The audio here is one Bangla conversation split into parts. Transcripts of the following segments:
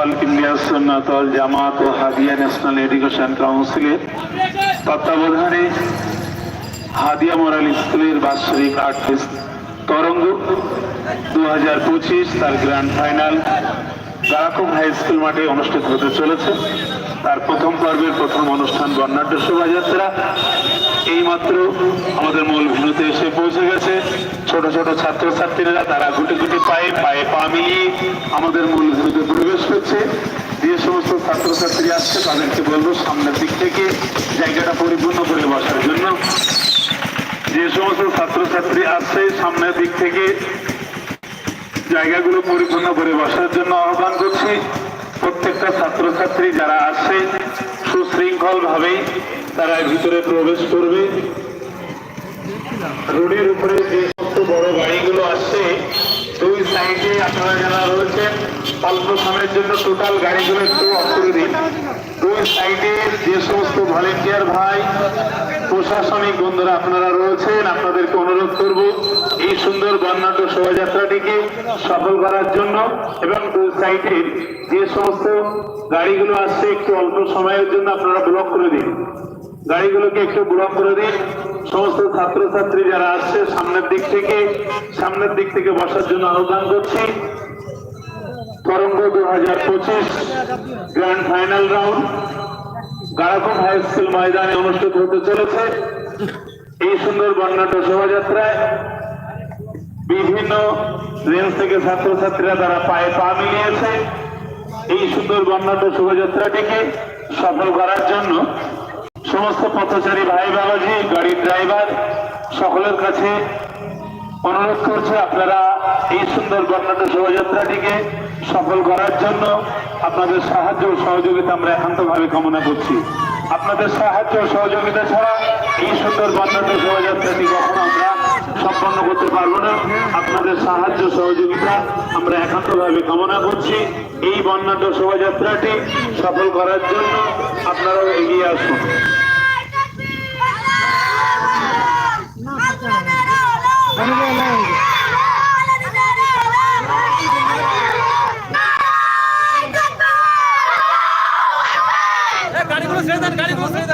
অল ইন্ডিয়া সুন্নাত জামাত ও হাদিয়া ন্যাশনাল এডুকেশন কাউন্সিলের তত্ত্বাবধানে হাদিয়া মোরাল স্কুলের বাৎসরিক আর্ট ফেস্ট তরঙ্গ দু হাজার পঁচিশ তার grand final Garakum high school মাঠে অনুষ্ঠিত হতে চলেছে। তার প্রথম পর্বের প্রথম অনুষ্ঠান বর্ণাঢ্য শোভাযাত্রা। এইমাত্র আমাদের মূল ভূমিতে এসে পৌঁছে গেছে। ছোট ছোট ছাত্রছাত্রীরা তারা গুটি গুটি পায়ে পা আমাদের মূল ভূমিতে প্রবেশ করছে যে সমস্ত ছাত্রছাত্রী আসছে, তাদেরকে বলব সামনের দিক থেকে জায়গাটা পরিপূর্ণ করে বসার জন্য। যে সমস্ত ছাত্রছাত্রী আসছে, সামনের দিক থেকে জায়গাগুলো পরিপূর্ণ করে বসার জন্য আহ্বান করছি। প্রত্যেকটা ছাত্রছাত্রী যারা আসছে সুশৃঙ্খল ভাবেই তারা ভিতরে প্রবেশ করবে। রোডের উপরে যে সমস্ত বড় গাড়িগুলো আসছে আপনারা যারা রয়েছেন অল্প সময়ের জন্য টোটাল গাড়িগুলো একটু অফ দুই সাইডে যে সমস্ত ভলেন্টিয়ার ভাই, প্রশাসনিক বন্ধুরা আপনারা রয়েছেন, আপনাদেরকে অনুরোধ করব এই সুন্দর বর্ণাঢ্য শোভাযাত্রাটিকে সফল করার জন্য এবং দুই সাইডে যে সমস্ত গাড়িগুলো আসছে, একটু অল্প সময়ের জন্য আপনারা ব্লক করে দিন। গাড়িগুলোকে একটু ব্লক করে দিন। সমস্ত ছাত্রছাত্রী যারা আসছে সামনের দিক থেকে, সামনের দিক থেকে বসার জন্য আহ্বান করছি। তরঙ্গ দু হাজার পঁচিশ grand final round Garakum high school ময়দানে অনুষ্ঠিত হতে চলেছে। এই সুন্দর বর্ণাঢ্য শোভাযাত্রায় বিভিন্ন রেঞ্জ থেকে ছাত্রছাত্রীরা তারা পায়ে পা মিলিয়েছে। এই সুন্দর বর্ণাঢ্য শোভাযাত্রাটিকে সফল করার জন্য সমস্ত পথচারী ভাই বাবাজি গাড়ির ড্রাইভার সকলের কাছে অনুরোধ করছে আপনারা এই সুন্দর বর্ণাঢ্য শোভাযাত্রাটিকে সফল করার জন্য আপনাদের সাহায্য ও সহযোগিতা আমরা একান্তভাবে কামনা করছি। আপনাদের সাহায্য ও সহযোগিতা ছাড়া এই সুন্দর বর্ণাঢ্য শোভাযাত্রাটি কখনো আমরা সম্পন্ন করতে পারব না। আপনাদের সাহায্য সহযোগিতা আমরা একান্তভাবে কামনা করছি। এই বর্ণাঢ্য শোভাযাত্রাটি সফল করার জন্য আপনারাও এগিয়ে আসুন। গাড়িগুলো ছেড়ে দেন গাড়িগুলো ছেড়ে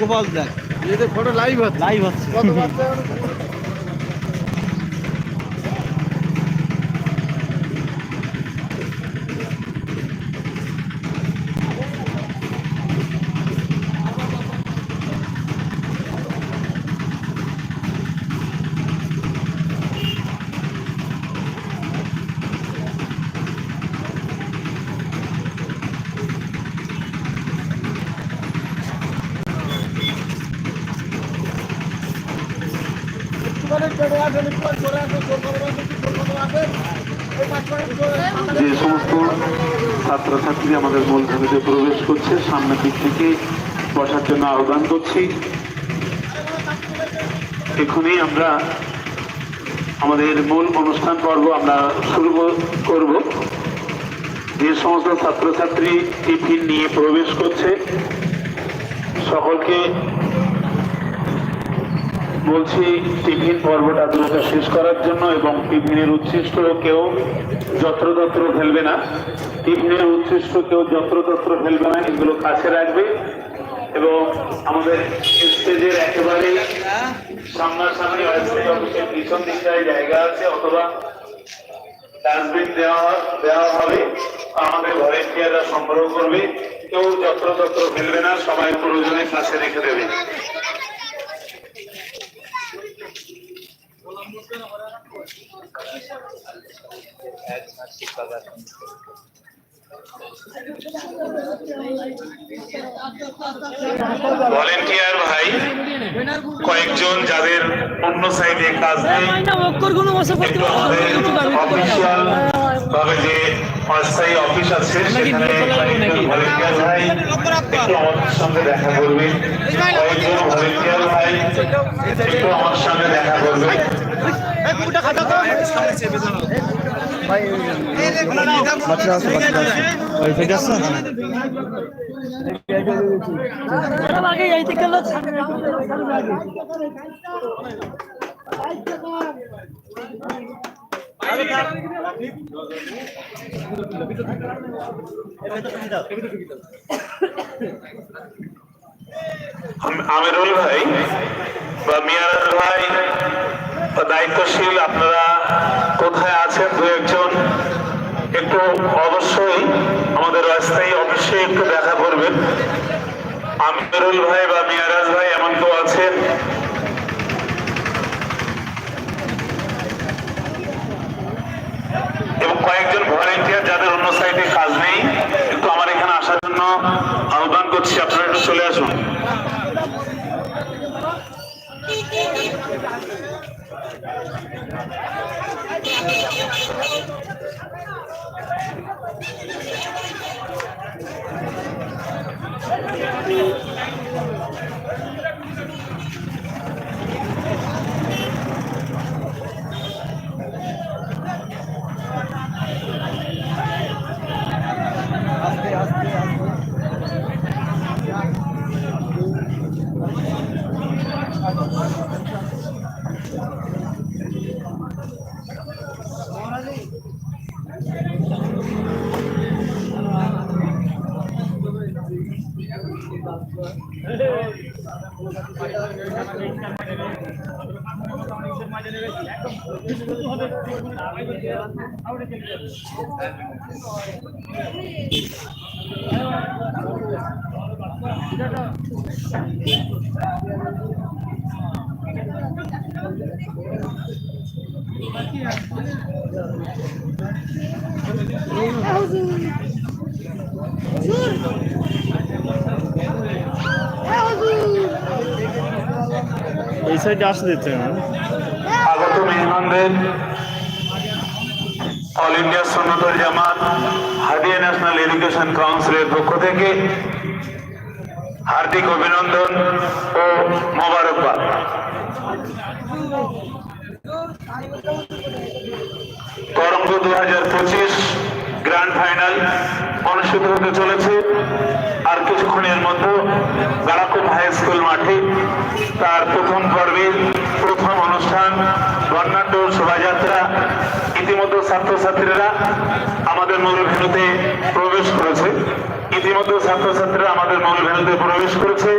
গোপাল দেখ। এদের ফটো লাইভ হচ্ছে। লাইভ হচ্ছে। যে সমস্ত ছাত্রছাত্রী আমাদের মূল প্রবেশ করছে, সামনের দিক থেকে বসার জন্য আহ্বান করছি। এখনই আমরা আমাদের মূল অনুষ্ঠান পর্ব আমরা শুরু করব। যে সমস্ত ছাত্রছাত্রী টিফিন নিয়ে প্রবেশ করছে, সকলকে বলছি, টিফিন পর্বটা দ্রুত শেষ করার জন্য এবং টিফিনের উচ্ছিষ্ট কেউ যত্রতত্র ফেলবে না। টিফিনের উচ্ছিষ্ট কেউ যত্রতত্র ফেলবে না, এগুলো কাছে রাখবে এবং আমাদের স্টেজের একেবারেই সামনাসামনি পিছন দিকটায় জায়গা আছে, অথবা ডাস্টবিন দেওয়া দেওয়া হবে। আমাদের ভলেন্টিয়াররা সংগ্রহ করবে। কেউ যত্রতত্র ফেলবে না, সবাই প্রয়োজনে কাছে রেখে দেবে। ভলেন্টিয়ার ভাই, কয়েকজন যাদের অন্য সাইডে কাজ নেই অফিসিয়াল ভাবে যে অস্থায়ী অফিস আছে, সেখানে ভলেন্টিয়ার ভাই, একটু আমাদের সঙ্গে দেখা করবে কয়েকজন ভলেন্টিয়ার ভাই একটু আমার সঙ্গে দেখা করবে আম- আমিরুল ভাই বা মিয়ারাজ ভাই দায়িত্বশীল আপনারা কোথায় আছেন? দু একজন একটু অবশ্যই আমাদের অস্থায়ী অফিসে একটু দেখা করবেন। আমিরুল ভাই বা মিয়ারাজ ভাই এমন কেউ আছেন? এবং কয়েকজন ভলেন্টিয়ার যাদের অন্য সাইডে কাজ নেই আসার জন্য আহ্বান করছি আপনারা একটু চলে আসুন। Housing এই সাইডে আসতে দিচ্ছে না আগত মেহমানদের অল ইন্ডিয়া সুন্নতল জামাত হাদিয়া ন্যাশনাল এডুকেশন কাউন্সিলের পক্ষ থেকে হার্দিক অভিনন্দন ও মোবারকবাদ। তরঙ্গ দু হাজার পঁচিশ গ্র্যান্ড ফাইনাল অনুষ্ঠিত হতে চলেছে। আর কিছুক্ষণের মধ্যে গারাকুম হাই স্কুল মাঠে তার প্রথম পর্বের প্রথম অনুষ্ঠান, বর্ণাঢ্য শোভাযাত্রা ইতিমধ্যে ছাত্রছাত্রীরা আমাদের মূল ভেনুতে প্রবেশ করেছে। ইতিমধ্যে ছাত্রছাত্রীরা আমাদের মূল ভেনুতে প্রবেশ করেছে।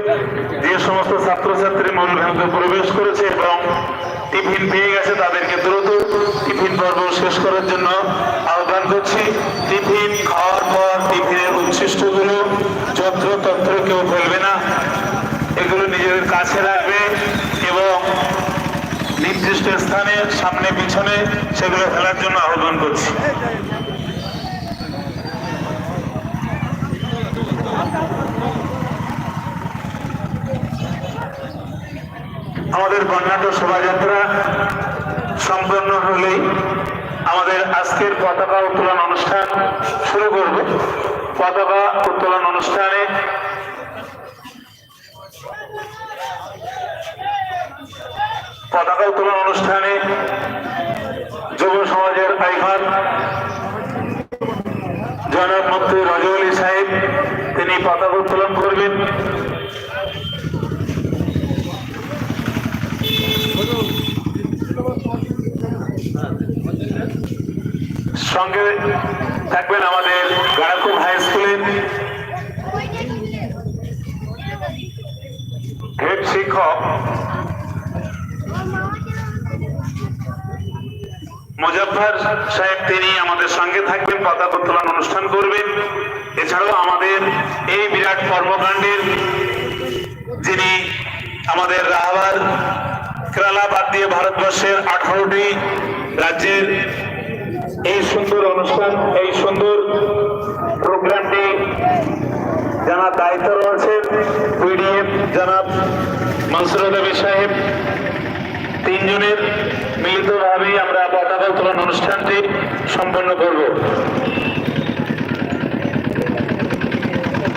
যে সমস্ত ছাত্রছাত্রী মূল ভেনুতে প্রবেশ করেছে এবং টিফিন পেয়ে গেছে তাদেরকে দ্রুত টিফিন পর্ব শেষ করার জন্য আহ্বান করছি। টিফিন খাওয়ার পর টিফিনের উচ্ছিষ্টগুলো যত্র তত্র কেউ ফেলবে না। এগুলো নিজেদের কাছে রাখবে এবং নির্দিষ্ট স্থানে, সামনে, পিছনে সেগুলো ফেলার জন্য আহ্বান করছি। আমাদের কর্ণাটক শোভাযাত্রা সম্পন্ন হলেই আমাদের আজকের পতাকা উত্তোলন অনুষ্ঠান শুরু করব। পতাকা উত্তোলন অনুষ্ঠানে পতাকা উত্তোলন অনুষ্ঠানে যুব সমাজের আইকন জনাব মুক্তি রাজৌলি সাহেব, তিনি পতাকা উত্তোলন করবেন। সঙ্গে থাকবেন আমাদের গাড়াকুম হাই স্কুলের হেড শিক্ষক মুজফর সাহেব, তিনি আমাদের সঙ্গে থাকবেন, পতাকা উত্তোলন অনুষ্ঠান করবেন। এছাড়াও আমাদের এই বিরাট কর্মকাণ্ডের যিনি আমাদের রাহাবার কেরালা বাদ দিয়ে ভারতবর্ষের আঠারোটি রাজ্যের এই সুন্দর অনুষ্ঠান, এই সুন্দর প্রোগ্রামটি যারা দায়িত্ব রয়েছেন পিডিএফ জনাব মনসুর দেবী সাহেব। তিনজনের মিলিতভাবেই আমরা পতাকা উত্তোলন অনুষ্ঠানটি সম্পন্ন করব।